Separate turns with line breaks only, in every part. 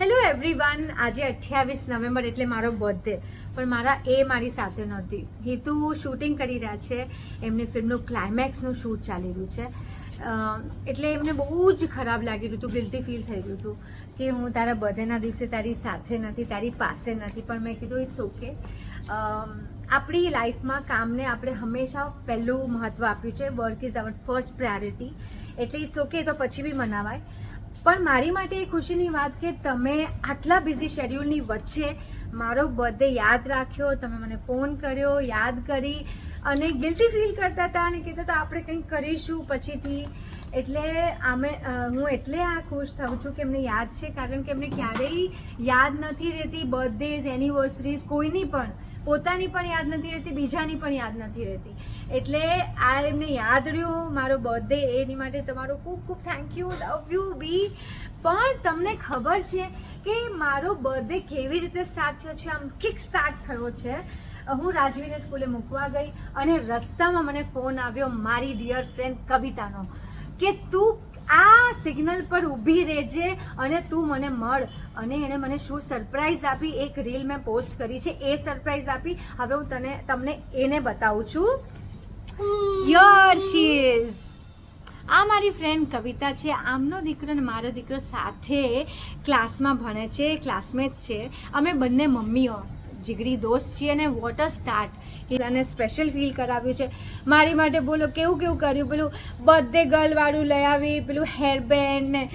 Hello everyone આજે અઠ્યાવીસ November એટલે મારો બર્થડે પણ મારા એ મારી સાથે નહોતી. હેતુ શૂટિંગ કરી રહ્યા છે. એમની ફિલ્મનું ક્લાઇમેક્સનું શૂટ ચાલી રહ્યું છે. એટલે એમને બહુ જ ખરાબ લાગી રહ્યું હતું ગિલ્ટી ફીલ થઈ રહ્યું હતું કે હું તારા બર્થડેના દિવસે તારી સાથે નથી, તારી પાસે નથી. પણ મેં કીધું ઇટ્સ ઓકે આપણી લાઈફમાં કામને આપણે હંમેશા પહેલું મહત્ત્વ આપ્યું છે. Work is our first priority એટલે ઇટ્સ ઓકે તો પછી બી મનાવાય. પણ મારી માટે એ ખુશીની વાત કે તમે આટલા બિઝી શેડ્યુલની વચ્ચે મારો બર્થડે યાદ રાખ્યો, તમે મને ફોન કર્યો, યાદ કરી અને ગિલ્ટી ફીલ કરતા હતા અને કહેતા હતા, આપણે કંઈક કરીશું પછીથી. એટલે આમે હું એટલે આ ખુશ થઉં છું કે એમને યાદ છે, કારણ કે એમને ક્યારેય યાદ નથી રહેતી બર્થડેઝ એનિવર્સરીઝ કોઈની પણ. પોતાની પણ યાદ નથી રહેતી, બીજાની પણ યાદ નથી રહેતી. એટલે આ એમને યાદ રહ્યું, મારો બર્થડે એની માટે તમારો ખૂબ ખૂબ thank you love you B પણ તમને ખબર છે કે મારો બર્થડે કેવી રીતે સ્ટાર્ટ થયો છે? આમ કિક સ્ટાર્ટ થયો છે. હું રાજવીને સ્કૂલે મૂકવા ગઈ અને રસ્તામાં મને ફોન આવ્યો, મારી ડિયર ફ્રેન્ડ કવિતાનો, કે તું આ સિગ્નલ પર ઊભી રહેજે અને તું મને મળ. અને એણે મને શું સરપ્રાઈઝ આપી? એક રીલ મેં પોસ્ટ કરી છે. એ સરપ્રાઈઝ આપી. હવે હું તને, તમને એને બતાવું છું. યર શી ઇઝ આ મારી ફ્રેન્ડ કવિતા છે. આમનો દીકરો અને મારો દીકરો સાથે ક્લાસમાં ભણે છે ક્લાસમેટ્સ છે. અમે બંને મમ્મીઓ. જીગરી દોસ્ત છીએ અને વોટ અ સ્ટાર્ટ અને સ્પેશિયલ ફીલ કરાવ્યું છે. મારી માટે બોલો, કેવું કેવું કર્યું? પેલું બર્થડે ગર્લવાળું લઈ આવી, પેલું હેરબેન્ડ ને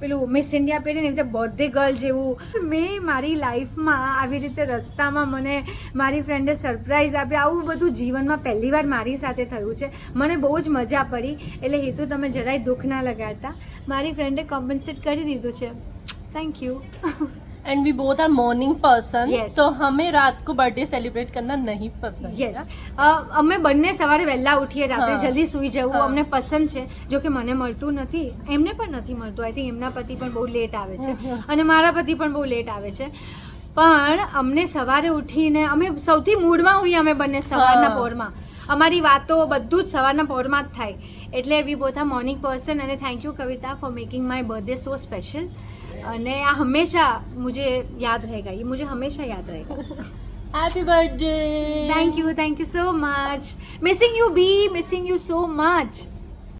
પેલું મિસ ઇન્ડિયા પહેરીને એવી રીતે બર્થડે ગર્લ જેવું. મેં મારી લાઈફમાં આવી રીતે રસ્તામાં મને મારી ફ્રેન્ડે સરપ્રાઈઝ આપી. આવું બધું જીવનમાં પહેલી વાર મારી સાથે થયું છે. મને બહુ જ મજા પડી. એટલે હેતુ તમે જરાય દુઃખ ના લગાડતા. મારી ફ્રેન્ડે કોમ્પન્સેટ કરી દીધું છે. Thank you
And we both are morning person
Yes.
तो हमें रात को बर्थडे सेलिब्रेट करना नहीं पसंद
યસ અમે બંને સવારે વહેલા ઉઠીએ રાત્રે
હા.
જલ્દી સૂઈ જવું
હા.
અમને પસંદ છે જો કે મને મળતું નથી એમને પણ નથી મળતું આઈ થિંક એમના પતિ પણ બહુ લેટ આવે છે
હા.
અને મારા પતિ પણ બહુ લેટ આવે છે પણ અમને સવારે ઉઠીને અમે સૌથી મૂડમાં હોઈએ અમે બંને સવારના
હા.
પોરમાં અમારી વાતો બધું જ સવારના પોરમાં જ થાય એટલે we both are morning person અને thank you Kavita for making my birthday so special नया हमेशा मुझे याद रहेगा ये मुझे हमेशा याद रहेगा।
Happy birthday
thank you thank you so much missing you B missing you so much